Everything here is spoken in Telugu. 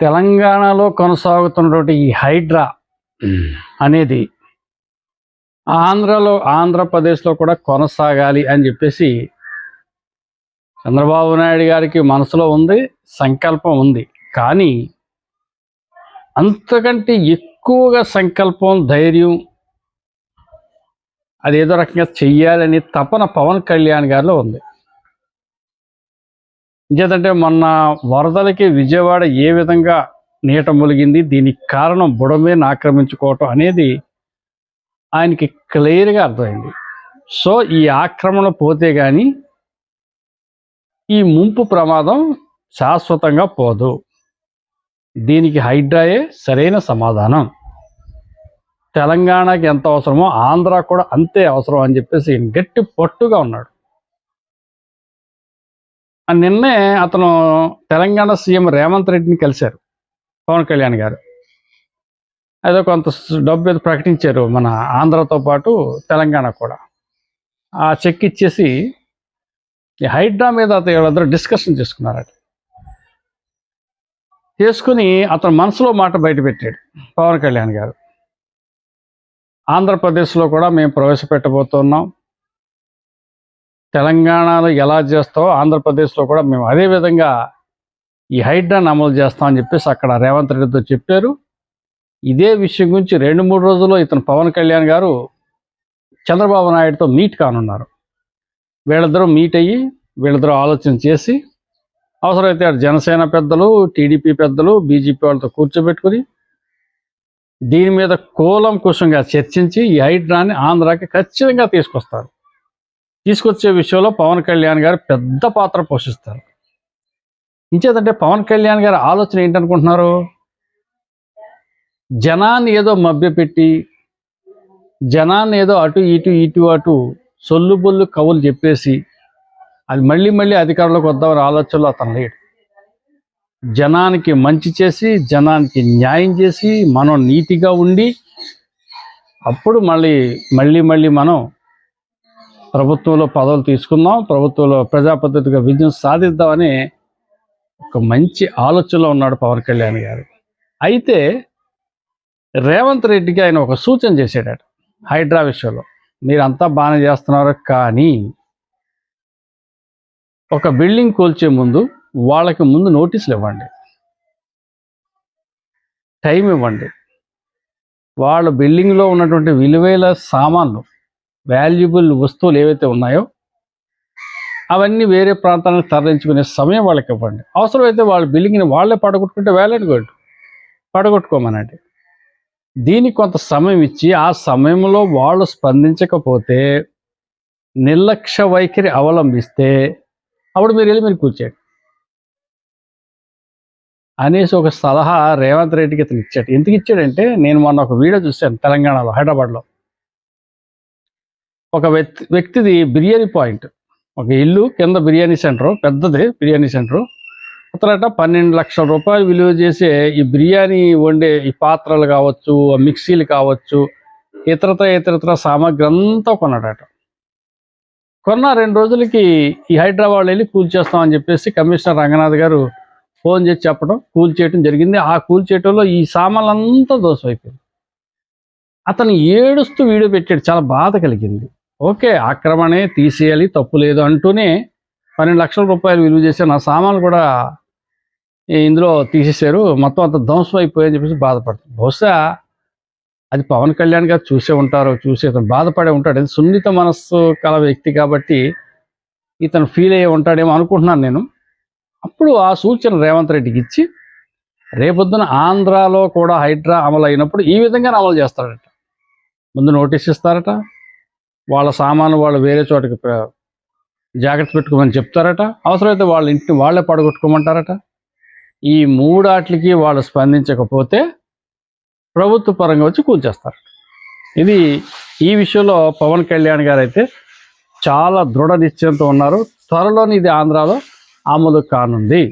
తెలంగాణలో కొనసాగుతున్నటువంటి ఈ హైడ్రా అనేది ఆంధ్రలో ఆంధ్రప్రదేశ్లో కూడా కొనసాగాలి అని చెప్పేసి చంద్రబాబు నాయుడు గారికి మనసులో ఉంది సంకల్పం ఉంది. కానీ అంతకంటే ఎక్కువగా సంకల్పం ధైర్యం అది ఏదో రకంగా చెయ్యాలని తపన పవన్ కళ్యాణ్ గారిలో ఉంది. ఇంకేదంటే మొన్న వరదలకి విజయవాడ ఏ విధంగా నీట ములిగింది దీనికి కారణం బుడమేను ఆక్రమించుకోవటం అనేది ఆయనకి క్లియర్గా అర్థమైంది. సో ఈ ఆక్రమణ పోతే కానీ ఈ ముంపు ప్రమాదం శాశ్వతంగా పోదు. దీనికి హైడ్రాయే సరైన సమాధానం. తెలంగాణకి ఎంత అవసరమో ఆంధ్ర కూడా అంతే అవసరం అని చెప్పేసి గట్టి పట్టుగా ఉన్నాడు. నిన్నే అతను తెలంగాణ సీఎం రేవంత్ రెడ్డిని కలిశారు పవన్ కళ్యాణ్ గారు. ఏదో కొంత డబ్బు ఏదో ప్రకటించారు మన ఆంధ్రతో పాటు తెలంగాణ కూడా. ఆ చెక్ ఇచ్చేసి ఈ హైడ్రా మీద అతను వీళ్ళందరూ డిస్కషన్ చేసుకున్నారట. చేసుకుని అతను మనసులో మాట బయటపెట్టాడు పవన్ కళ్యాణ్ గారు. ఆంధ్రప్రదేశ్లో కూడా మేము ప్రవేశపెట్టబోతున్నాం. తెలంగాణలో ఎలా చేస్తావో ఆంధ్రప్రదేశ్లో కూడా మేము అదే విధంగా ఈ హైడ్రాన్ అమలు చేస్తామని చెప్పేసి అక్కడ రేవంత్ రెడ్డితో చెప్పారు. ఇదే విషయం గురించి రెండు మూడు రోజుల్లో ఇతను పవన్ కళ్యాణ్ గారు చంద్రబాబు నాయుడుతో మీట్ కానున్నారు. వీళ్ళిద్దరూ మీట్ అయ్యి వీళ్ళిద్దరూ ఆలోచన చేసి అవసరమైతే జనసేన పెద్దలు టీడీపీ పెద్దలు బీజేపీ వాళ్ళతో కూర్చోబెట్టుకుని దీని మీద కూలంకుషంగా చర్చించి ఈ హైడ్రాన్ని ఆంధ్రాకి ఖచ్చితంగా తీసుకొస్తారు. తీసుకొచ్చే విషయంలో పవన్ కళ్యాణ్ గారు పెద్ద పాత్ర పోషిస్తారు. ఇంచేదంటే పవన్ కళ్యాణ్ గారి ఆలోచన ఏంటనుకుంటున్నారు? జనాన్ని ఏదో మభ్యపెట్టి జనాన్ని ఏదో అటు ఇటు ఇటు అటు సొల్లు బొల్లు కవులు చెప్పేసి అది మళ్ళీ మళ్ళీ అధికారంలోకి వద్దామని ఆలోచనలో అతను లేడు. జనానికి మంచి చేసి జనానికి న్యాయం చేసి మనం నీతిగా ఉండి అప్పుడు మళ్ళీ మళ్ళీ మళ్ళీ మనం ప్రభుత్వంలో పదవులు తీసుకుందాం ప్రభుత్వంలో ప్రజాపద్ధతిగా విజయం సాధిద్దామని ఒక మంచి ఆలోచనలో ఉన్నాడు పవన్ కళ్యాణ్ గారు. అయితే రేవంత్ రెడ్డికి ఆయన ఒక సూచన చేశాడట హైడ్రా విషయంలో. మీరంతా బాగానే చేస్తున్నారు కానీ ఒక బిల్డింగ్ కూల్చే ముందు వాళ్ళకి ముందు నోటీసులు ఇవ్వండి. టైం ఇవ్వండి. వాళ్ళ బిల్డింగ్లో ఉన్నటువంటి విలువైన సామాన్లు వాల్యుబుల్ వస్తువులు ఏవైతే ఉన్నాయో అవన్నీ వేరే ప్రాంతానికి తరలించుకునే సమయం వాళ్ళకి ఇవ్వండి. అవసరమైతే వాళ్ళ బిల్డింగ్ని వాళ్ళే పడగొట్టుకుంటే వ్యాలెట్ గోల్డ్ పడగొట్టుకోమనండి. దీనికి కొంత సమయం ఇచ్చి ఆ సమయంలో వాళ్ళు స్పందించకపోతే నిర్లక్ష్య వైఖరి అవలంబిస్తే అప్పుడు మీరు వెళ్ళి మీరు కూర్చోండి. అనేసి ఒక సలహా రేవంత్ రెడ్డికి ఇతను ఇచ్చాడు. ఎందుకు ఇచ్చాడంటే నేను మొన్న ఒక వీడియో చూశాను తెలంగాణలో హైదరాబాద్లో. ఒక వ్యక్తి వ్యక్తిది బిర్యానీ పాయింట్. ఒక ఇల్లు కింద బిర్యానీ సెంటర్ పెద్దది బిర్యానీ సెంటర్. అతనట పన్నెండు లక్షల రూపాయలు విలువ చేసే ఈ బిర్యానీ వండే ఈ పాత్రలు కావచ్చు మిక్సీలు కావచ్చు ఇతరత ఇతరతర సామాగ్రి అంతా కొన్నాడట. కొన్న రెండు రోజులకి ఈ హైదరాబాద్ వెళ్ళి కూల్ చేస్తామని చెప్పేసి కమిషనర్ రంగనాథ్ గారు ఫోన్ చేసి చెప్పడం కూల్ చేయడం జరిగింది. ఆ కూల్ చేయటంలో ఈ సామాన్లంతా దోషం అయిపోయింది అతను ఏడుస్తూ వీడియో పెట్టాడు. చాలా బాధ కలిగింది. ఓకే ఆక్రమణే తీసేయాలి తప్పు లేదు అంటూనే పన్నెండు లక్షల రూపాయలు విలువ చేసే నా సామాన్లు కూడా ఇందులో తీసేశారు. మొత్తం అంత ధ్వంసం అయిపోయాయని చెప్పేసి బాధపడుతుంది బహుశా అది పవన్ కళ్యాణ్ గారు చూసే ఉంటారు చూసి అతను బాధపడే ఉంటాడు ఇది సున్నిత మనస్సు కల వ్యక్తి కాబట్టి ఇతను ఫీల్ అయ్యి ఉంటాడేమో అనుకుంటున్నాను నేను. అప్పుడు ఆ సూచన రేవంత్ రెడ్డికి ఇచ్చి రేపొద్దున ఆంధ్రాలో కూడా హైడ్రా అమలు అయినప్పుడు ఈ విధంగా అమలు చేస్తాడట ముందు నోటీస్ ఇస్తారట వాళ్ళ సామాను వాళ్ళు వేరే చోటకి జాగ్రత్త పెట్టుకోమని చెప్తారట. అవసరమైతే వాళ్ళ ఇంటిని వాళ్ళే పడగొట్టుకోమంటారట. ఈ మూడాట్లకి వాళ్ళు స్పందించకపోతే ప్రభుత్వ పరంగా వచ్చి కూల్చేస్తారు ఇది ఈ విషయంలో పవన్ కళ్యాణ్ గారు అయితే చాలా దృఢ నిశ్చయంతో ఉన్నారు. త్వరలోని ఇది ఆంధ్రాలో అమలు కానుంది.